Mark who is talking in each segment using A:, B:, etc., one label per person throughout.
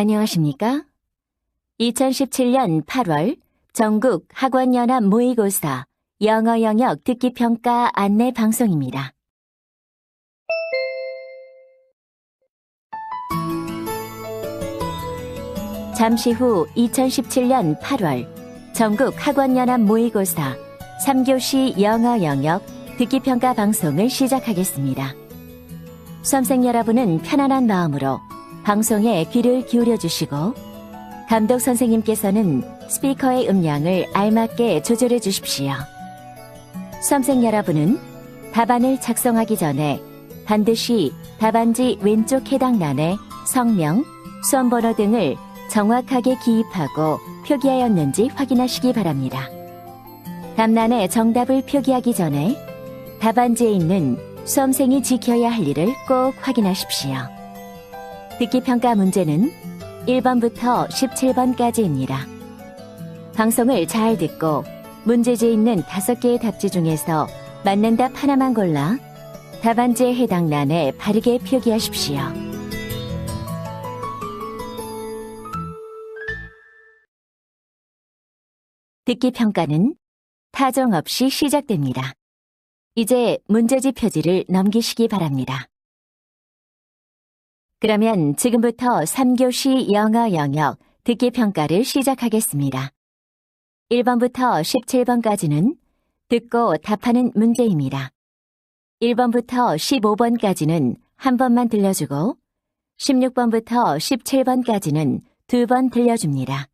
A: 안녕하십니까? 2017년 8월 전국 학원연합 모의고사 영어 영역 듣기 평가 안내 방송입니다. 잠시 후 2017년 8월 전국 학원연합 모의고사 3교시 영어 영역 듣기 평가 방송을 시작하겠습니다. 수험생 여러분은 편안한 마음으로 방송에 귀를 기울여 주시고 감독 선생님께서는 스피커의 음량을 알맞게 조절해 주십시오. 수험생 여러분은 답안을 작성하기 전에 반드시 답안지 왼쪽 해당 란에 성명, 수험번호 등을 정확하게 기입하고 표기하였는지 확인하시기 바랍니다. 답란에 정답을 표기하기 전에 답안지에 있는 수험생이 지켜야 할 일을 꼭 확인하십시오. 듣기 평가 문제는 1번부터 17번까지입니다. 방송을 잘 듣고 문제지에 있는 5개의 답지 중에서 맞는 답 하나만 골라 답안지에 해당 란에 바르게 표기하십시오. 듣기 평가는 타정 없이 시작됩니다. 이제 문제지 표지를 넘기시기 바랍니다. 그러면 지금부터 3교시 영어 영역 듣기 평가를 시작하겠습니다. 1번부터 17번까지는 듣고 답하는 문제입니다. 1번부터 15번까지는 한 번만 들려주고 16번부터 17번까지는 두 번 들려줍니다.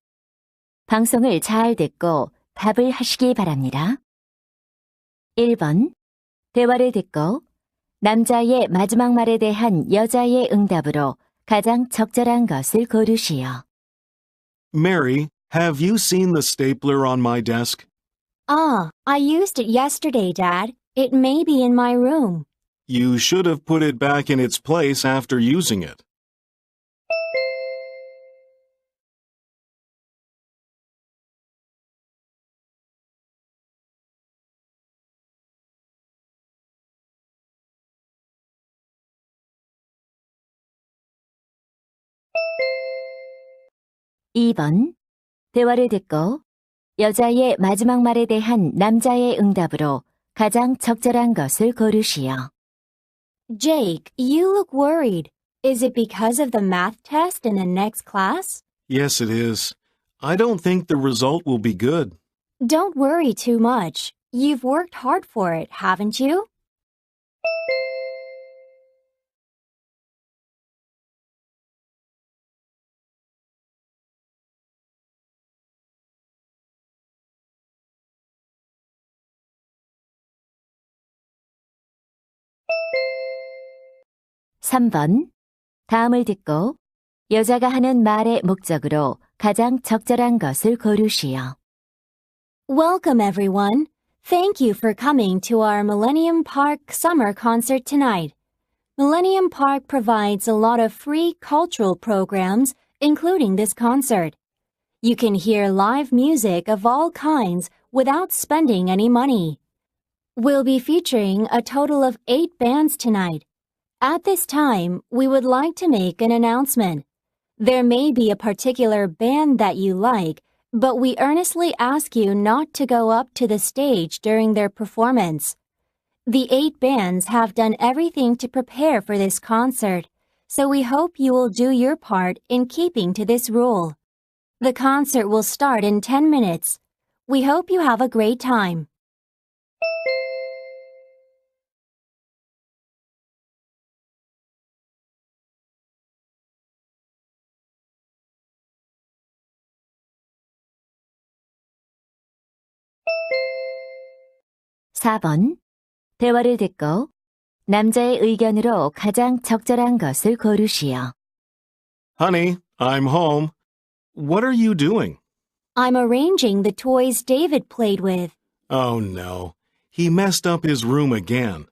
A: 방송을 잘 듣고 답을 하시기 바랍니다. 1번 대화를 듣고 남자의 마지막 말에 대한 여자의 응답으로 가장 적절한 것을 고르시오.
B: Mary, have you seen the stapler on my desk?
C: Ah, I used it yesterday, Dad. It may be in my room.
B: You should have put it back in its place after using it.
A: 이 번 대화를 듣고 여자의 마지막 말에 대한 남자의 응답으로 가장 적절한 것을 고르시오.
C: Jake, you look worried. Is it because of the math test in the next class?
B: Yes, it is. I don't think the result will be good.
C: Don't worry too much. You've worked hard for it, haven't you?
A: 삼번 다음을 듣고 여자가 하는 말의 목적으로 가장 적절한 것을 고르시오.
C: Welcome, everyone. Thank you for coming to our Millennium Park summer concert tonight. Millennium Park provides a lot of free cultural programs, including this concert. You can hear live music of all kinds without spending any money. We'll be featuring a total of eight bands tonight. at this time, we would like to make an announcement. There may be a particular band that you like, but we earnestly ask you not to go up to the stage during their performance. The eight bands have done everything to prepare for this concert, so we hope you will do your part in keeping to this rule. The concert will start in 10 minutes. We hope you have a great time.
A: 사 번 대화를 듣고 남자의 의견으로 가장 적절한 것을 고르시오.
B: Honey, I'm home. What are you doing?
C: I'm arranging the toys David played with.
B: Oh no. He messed up his room again.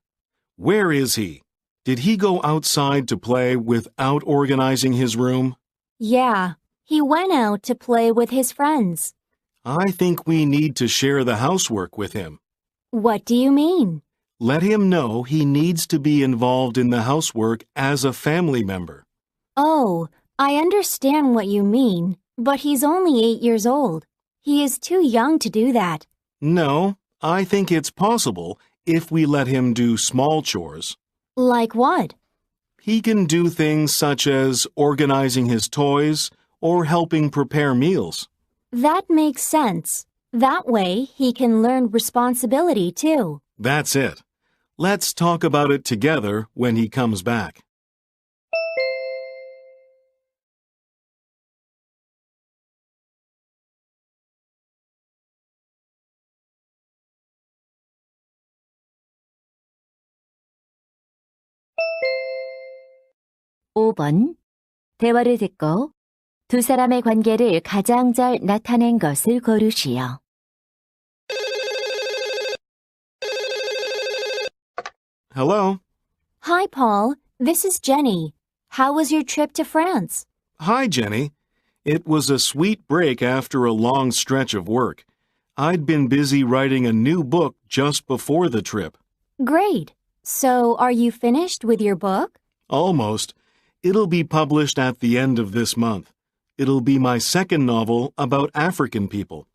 B: Where is he? Did he go outside to play without organizing his room?
C: Yeah, he went out to play with his friends.
B: I think we need to share the housework with him.
C: What do you mean?
B: Let him know he needs to be involved in the housework as a family member.
C: Oh, I understand what you mean, but he's only eight years old. He is too young to do that.
B: No, I think it's possible if we let him do small chores.
C: Like what?
B: He can do things such as organizing his toys or helping prepare meals.
C: That makes sense. That way, he can learn responsibility too.
B: That's it. Let's talk about it together when he comes back.
A: 오 번 대화를 듣고 두 사람의 관계를 가장 잘 나타낸 것을 고르시오.
B: Hello.
C: Hi, Paul. This is Jenny. How was your trip to France?
B: Hi, Jenny. It was a sweet break after a long stretch of work. I'd been busy writing a new book just before the trip.
C: Great. So, are you finished with your book?
B: Almost. It'll be published at the end of this month. It'll be my second novel about African people.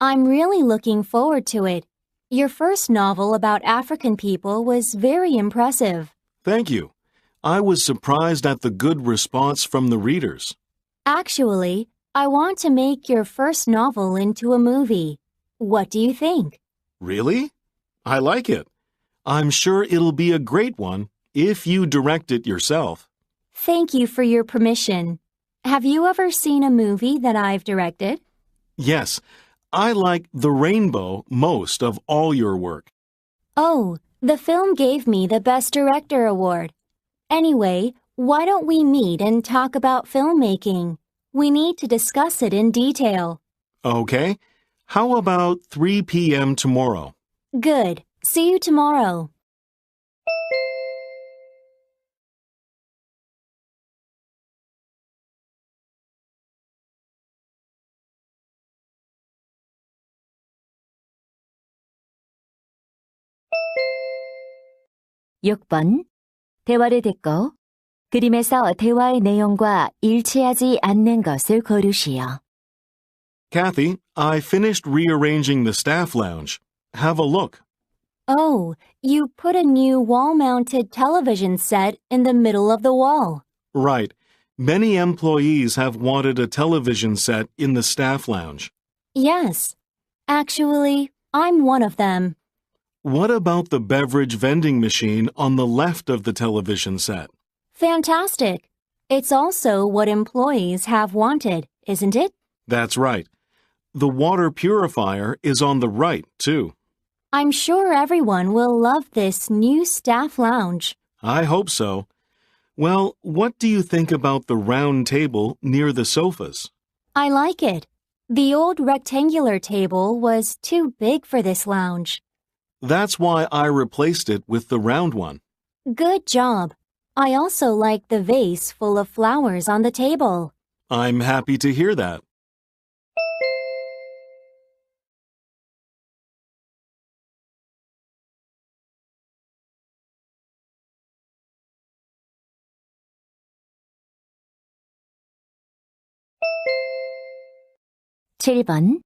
C: I'm really looking forward to it. Your first novel about African people was very impressive.
B: Thank you. I was surprised at the good response from the readers.
C: Actually, I want to make your first novel into a movie. What do you think?
B: Really? I like it. I'm sure it'll be a great one if you direct it yourself.
C: Thank you for your permission. Have you ever seen a movie that I've directed?
B: Yes, I like The Rainbow most of all your work.
C: Oh, the film gave me the Best Director award. Anyway, why don't we meet and talk about filmmaking? We need to discuss it in detail.
B: Okay. How about 3 p.m. tomorrow?
C: Good. See you tomorrow.
A: 육 번 대화를 듣고 그림에서 대화의 내용과 일치하지 않는 것을 고르시오.
B: Kathy, I finished rearranging the staff lounge. Have a look.
C: Oh, you put a new wall mounted television set in the middle of the wall.
B: Right. Many employees have wanted a television set in the staff lounge.
C: Yes. Actually, I'm one of them.
B: What about the beverage vending machine on the left of the television set?
C: Fantastic. It's also what employees have wanted, isn't it?
B: That's right. The water purifier is on the right, too.
C: I'm sure everyone will love this new staff lounge.
B: I hope so. Well, what do you think about the round table near the sofas?
C: I like it. The old rectangular table was too big for this lounge.
B: That's why I replaced it with the round one.
C: Good job. I also like the vase full of flowers on the table.
B: I'm happy to hear that.
A: 칠 번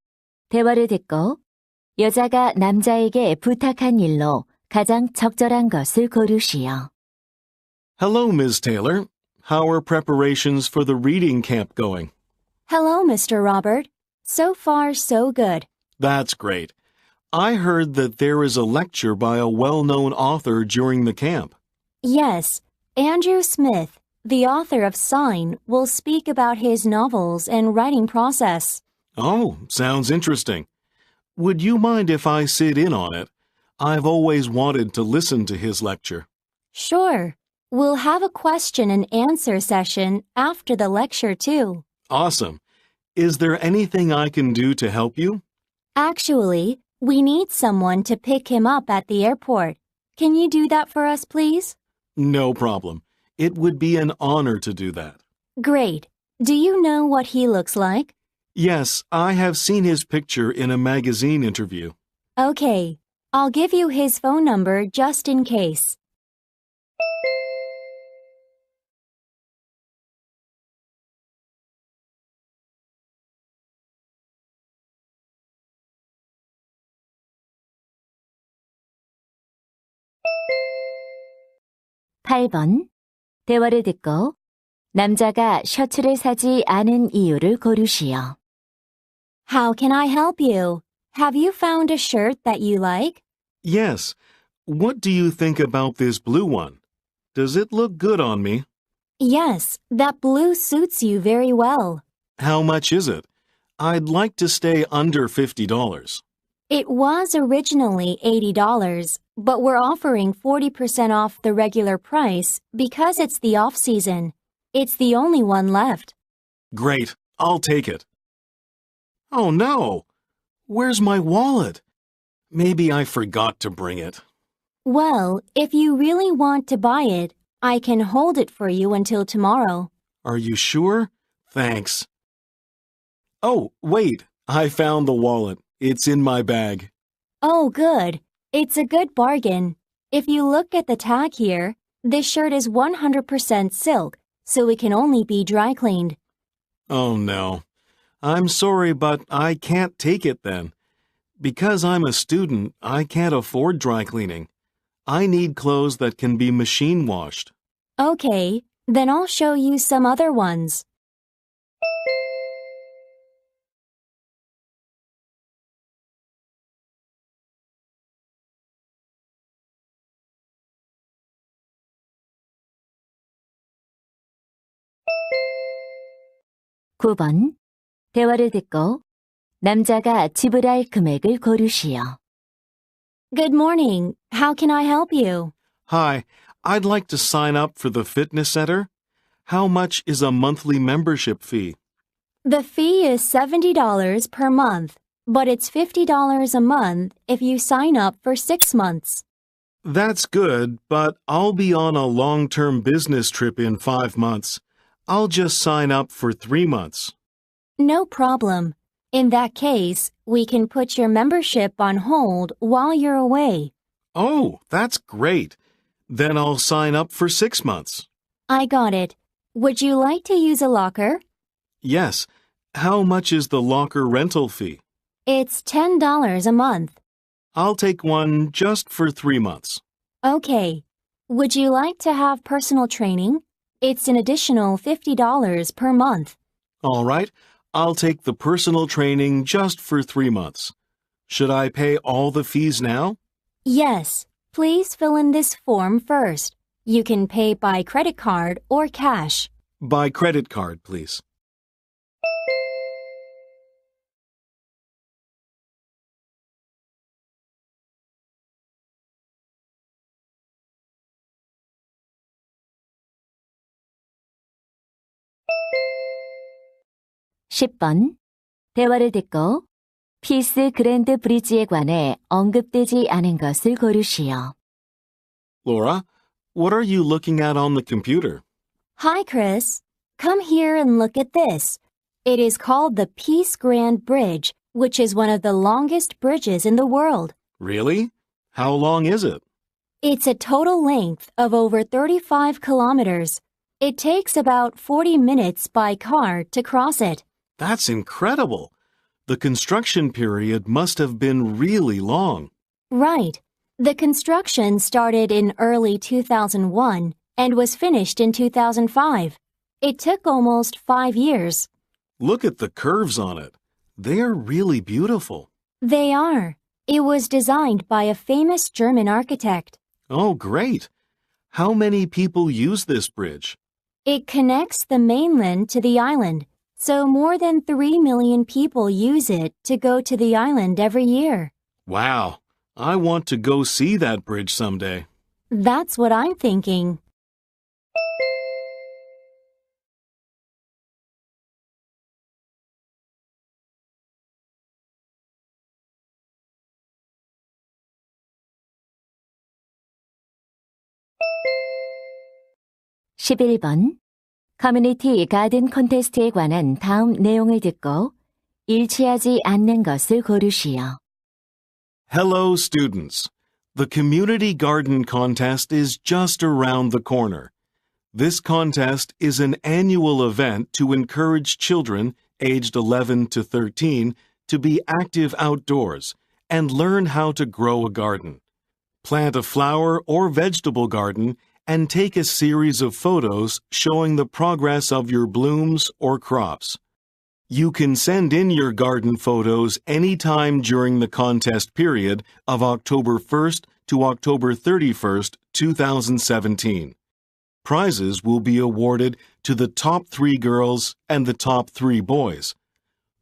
A: 대화를 듣고 여자가 남자에게 부탁한 일로 가장 적절한 것을 고르시오.
B: Hello, Ms. Taylor. How are preparations for the reading camp going?
C: Hello, Mr. Robert. So far, so good.
B: That's great. I heard that there is a lecture by a well known author during the camp.
C: Yes, Andrew Smith, the author of Sign, will speak about his novels and writing process.
B: Oh, sounds interesting. Would you mind if I sit in on it? I've always wanted to listen to his lecture.
C: Sure. We'll have a question and answer session after the lecture, too.
B: Awesome. Is there anything I can do to help you?
C: Actually, we need someone to pick him up at the airport. Can you do that for us, please?
B: No problem. It would be an honor to do that.
C: Great. Do you know what he looks like?
B: Yes, I have seen his picture in a magazine interview.
C: Okay, I'll give you his phone number just in case.
A: (8번) 대화를 듣고 남자가 셔츠를 사지 않은 이유를
C: how can I help you? Have you found a shirt that you like?
B: Yes. What do you think about this blue one? Does it look good on me?
C: Yes, that blue suits you very well.
B: How much is it? I'd like to stay under $50.
C: It was originally $80, but we're offering 40% off the regular price because it's the off season. It's the only one left.
B: Great. I'll take it. Oh no. Where's my wallet? Maybe I forgot to bring it.
C: Well, if you really want to buy it, I can hold it for you until tomorrow.
B: Are you sure? Thanks. Oh, wait. I found the wallet. It's in my bag.
C: Oh, good. It's a good bargain. If you look at the tag here, this shirt is 100% silk, so it can only be dry cleaned.
B: Oh no. I'm sorry, but I can't take it then. Because I'm a student, I can't afford dry cleaning. I need clothes that can be machine washed.
C: Okay, then I'll show you some other ones.
A: 구번 대화를 듣고 남자가 지불할 금액을 고르시오.
C: Good morning. How can I help you?
B: Hi, I'd like to sign up for the fitness center. How much is a monthly membership fee?
C: The fee is $70 per month, but it's $50 a month if you sign up for six months.
B: That's good, but I'll be on a long term business trip in five months. I'll just sign up for three months.
C: No problem. In that case, we can put your membership on hold while you're away.
B: Oh, that's great. Then I'll sign up for six months.
C: I got it. Would you like to use a locker?
B: Yes. How much is the locker rental fee?
C: It's $10 a month.
B: I'll take one just for three months.
C: Okay. Would you like to have personal training? It's an additional $50 per month.
B: All right. I'll take the personal training just for three months. Should I pay all the fees now?
C: Yes. Please fill in this form first. You can pay by credit card or cash.
B: By credit card, please.
A: 십 번 대화를 듣고 피스 그랜드 브리지에 관해 언급되지 않은 것을 고르시오.
B: Laura, what are you looking at on the computer?
C: Hi, Chris. Come here and look at this. It is called the Peace Grand Bridge, which is one of the longest bridges in the world.
B: Really? How long is it?
C: It's a total length of over 35 kilometers. It takes about 40 minutes by car to cross it.
B: That's incredible. The construction period must have been really long.
C: Right. The construction started in early 2001 and was finished in 2005. It took almost five years.
B: Look at the curves on it. They're really beautiful.
C: They are. It was designed by a famous German architect.
B: Oh, great. How many people use this bridge?
C: It connects the mainland to the island, so more than 3 million people use it to go to the island every year.
B: Wow. I want to go see that bridge someday.
C: That's what I'm thinking.
A: 십일 번 커뮤니티 가든 콘테스트에 관한 다음 내용을 듣고 일치하지 않는 것을 고르시오.
B: Hello, students. The Community Garden Contest is just around the corner. This contest is an annual event to encourage children aged 11 to 13 to be active outdoors and learn how to grow a garden. Plant a flower or vegetable garden and take a series of photos showing the progress of your blooms or crops. You can send in your garden photos anytime during the contest period of October 1st to October 31st, 2017. Prizes will be awarded to the top three girls and the top three boys.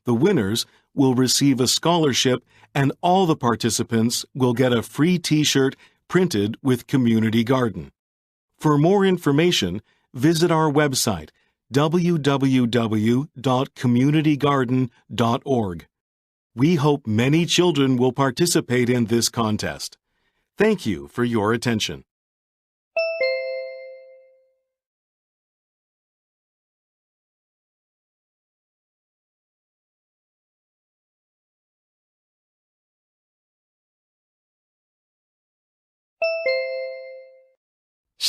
B: The winners will receive a scholarship and all the participants will get a free t-shirt printed with Community Garden. For more information, visit our website www.communitygarden.org. We hope many children will participate in this contest. Thank you for your attention.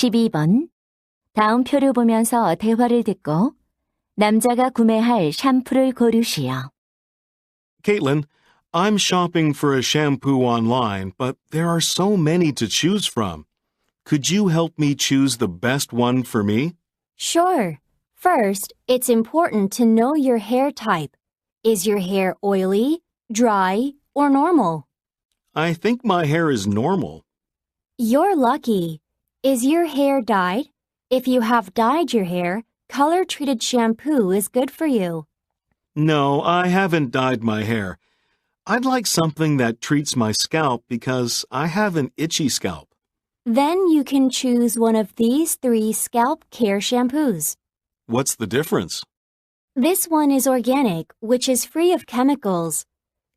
A: 십이 번 다음 표를 보면서 대화를 듣고 남자가 구매할 샴푸를 고르시오.
B: Caitlin, I'm shopping for a shampoo online, but there are so many to choose from. Could you help me choose the best one for me?
C: Sure. First, it's important to know your hair type. Is your hair oily, dry, or normal?
B: I think my hair is normal.
C: You're lucky. Is your hair dyed? If you have dyed your hair, color treated shampoo is good for you.
B: No, I haven't dyed my hair. I'd like something that treats my scalp because I have an itchy scalp.
C: Then you can choose one of these three scalp care shampoos.
B: What's the difference?
C: This one is organic, which is free of chemicals.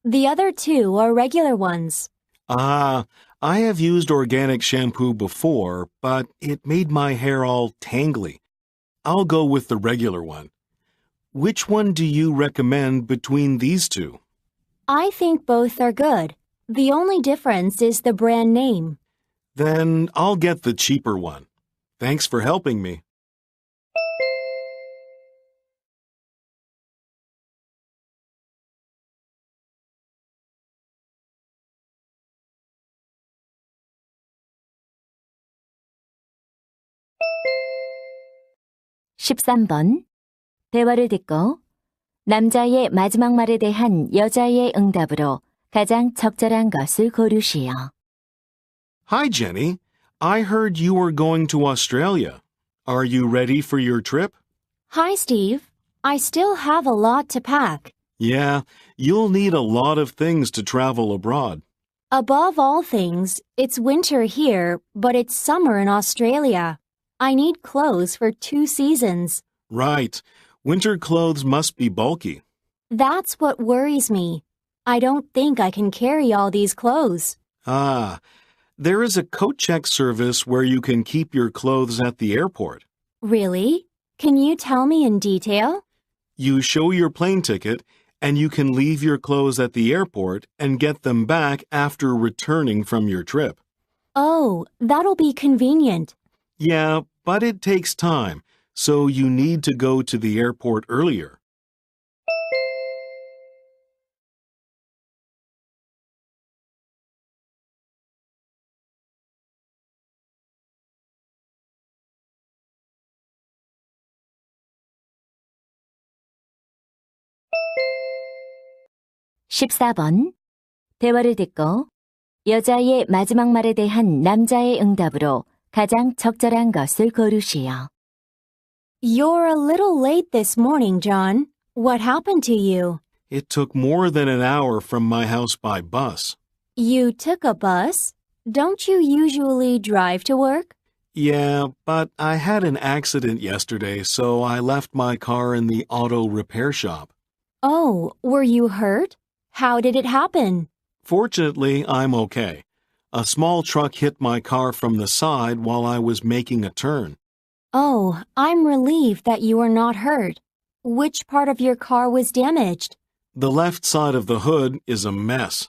C: The other two are regular ones.
B: Ah, I have used organic shampoo before, but it made my hair all tangly. I'll go with the regular one. Which one do you recommend between these two?
C: I think both are good. The only difference is the brand name.
B: Then I'll get the cheaper one. Thanks for helping me.
A: 십삼 번 대화를 듣고 남자의 마지막 말에 대한 여자의 응답으로 가장 적절한 것을 고르시오.
B: Hi, Jenny. I heard you were going to Australia. Are you ready for your trip?
C: Hi, Steve. I still have a lot to pack.
B: Yeah, you'll need a lot of things to travel abroad.
C: Above all things, it's winter here, but it's summer in Australia. I need clothes for two seasons.
B: Right. Winter clothes must be bulky.
C: That's what worries me. I don't think I can carry all these clothes.
B: Ah, there is a coat check service where you can keep your clothes at the airport.
C: Really? Can you tell me in detail?
B: You show your plane ticket and you can leave your clothes at the airport and get them back after returning from your trip.
C: Oh, that'll be convenient.
B: Yeah, but it takes time, so you need to go to the airport earlier.
A: 십사 번 대화를 듣고 여자의 마지막 말에 대한 남자의 응답으로 가장 적절한 것을 고르시오.
C: You're a little late this morning, John. What happened to you?
B: It took more than an hour from my house by bus.
C: You took a bus? Don't you usually drive to work?
B: Yeah, but I had an accident yesterday, so I left my car in the auto repair shop.
C: Oh, were you hurt? How did it happen?
B: Fortunately, I'm okay. A small truck hit my car from the side while I was making a turn.
C: Oh, I'm relieved that you are not hurt. Which part of your car was damaged?
B: The left side of the hood is a mess.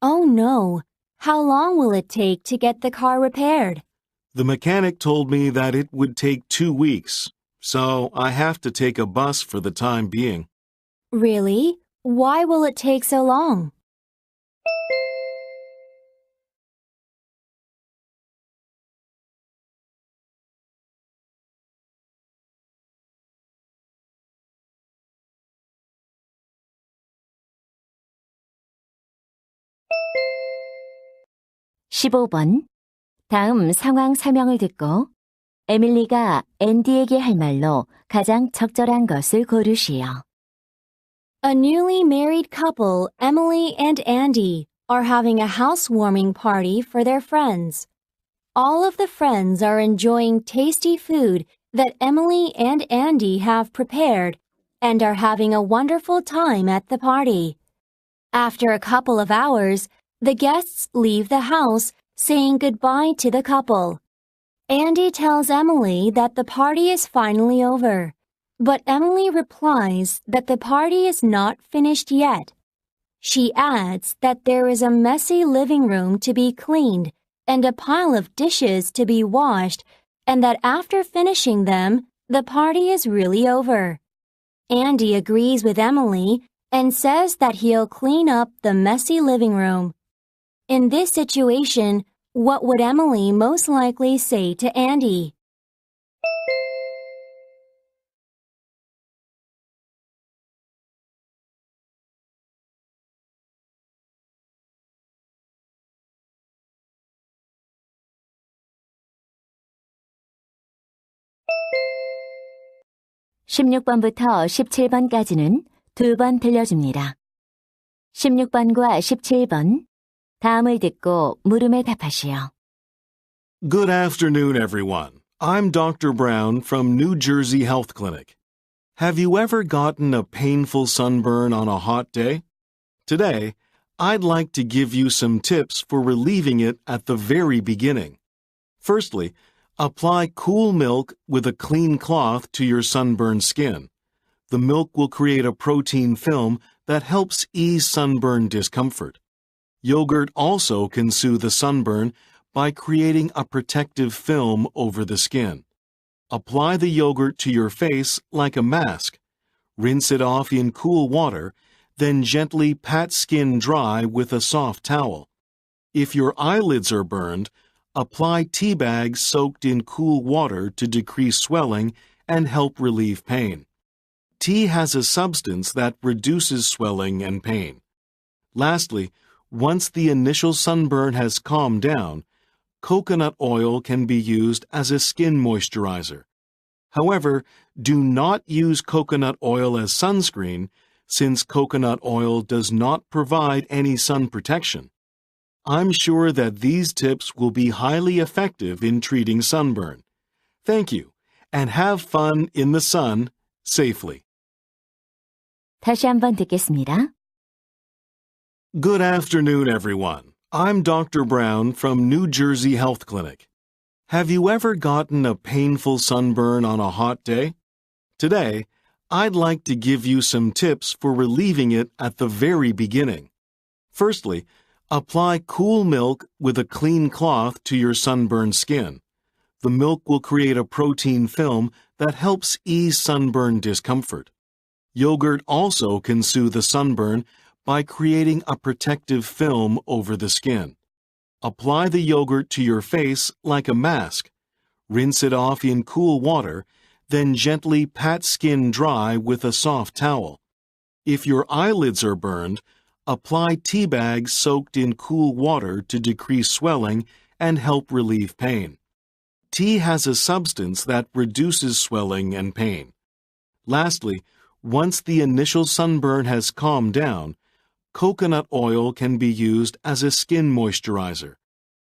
C: Oh no. How long will it take to get the car repaired?
B: The mechanic told me that it would take two weeks, so I have to take a bus for the time being.
C: Really? Why will it take so long?
A: 15번. 다음 상황 설명을 듣고 에밀리가 앤디에게 할 말로 가장 적절한 것을 고르시오.
C: A newly married couple, Emily and Andy, are having a housewarming party for their friends. All of the friends are enjoying tasty food that Emily and Andy have prepared and are having a wonderful time at the party. After a couple of hours, the guests leave the house saying goodbye to the couple. Andy tells Emily that the party is finally over, but Emily replies that the party is not finished yet. She adds that there is a messy living room to be cleaned and a pile of dishes to be washed, and that after finishing them, the party is really over. Andy agrees with Emily and says that he'll clean up the messy living room. In this situation, what would Emily most likely say to Andy?
A: (16번부터 17번까지는) 두 번 들려줍니다. (16번과 17번) 다음을 듣고 물음에 답하시오.
B: Good afternoon, everyone. I'm Dr. Brown from New Jersey Health Clinic. Have you ever gotten a painful sunburn on a hot day? Today, I'd like to give you some tips for relieving it at the very beginning. Firstly, apply cool milk with a clean cloth to your sunburned skin. The milk will create a protein film that helps ease sunburn discomfort. Yogurt also can soothe the sunburn by creating a protective film over the skin. Apply the yogurt to your face like a mask. Rinse it off in cool water, then gently pat skin dry with a soft towel. If your eyelids are burned, apply tea bags soaked in cool water to decrease swelling and help relieve pain. Tea has a substance that reduces swelling and pain. Lastly, once the initial sunburn has calmed down, coconut oil can be used as a skin moisturizer. However, do not use coconut oil as sunscreen since coconut oil does not provide any sun protection. I'm sure that these tips will be highly effective in treating sunburn. Thank you, and have fun in the sun safely.
A: 다시 한번 듣겠습니다.
B: Good afternoon, everyone. I'm Dr. Brown from New Jersey Health Clinic. Have you ever gotten a painful sunburn on a hot day? Today, I'd like to give you some tips for relieving it at the very beginning. Firstly, apply cool milk with a clean cloth to your sunburned skin. The milk will create a protein film that helps ease sunburn discomfort. Yogurt also can soothe the sunburn by creating a protective film over the skin. Apply the yogurt to your face like a mask. Rinse it off in cool water, then gently pat skin dry with a soft towel. If your eyelids are burned, apply tea bags soaked in cool water to decrease swelling and help relieve pain. Tea has a substance that reduces swelling and pain. Lastly, once the initial sunburn has calmed down, coconut oil can be used as a skin moisturizer.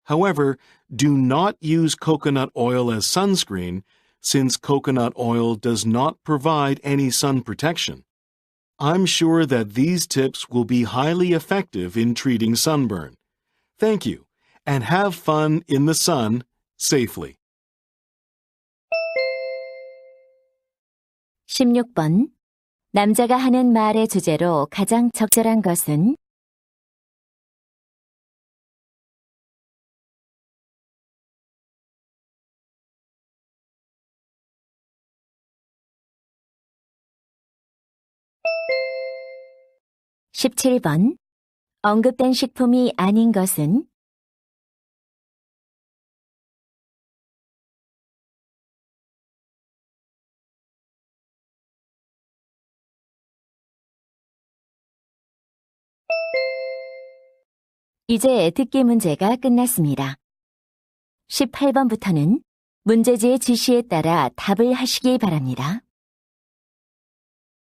B: However, do not use coconut oil as sunscreen since coconut oil does not provide any sun protection. I'm sure that these tips will be highly effective in treating sunburn. Thank you, and have fun in the sun safely.
A: 16번. 남자가 하는 말의 주제로 가장 적절한 것은? (17번) 언급된 식품이 아닌 것은 이제 듣기 문제가 끝났습니다. 18번부터는 문제지의 지시에 따라 답을 하시기 바랍니다.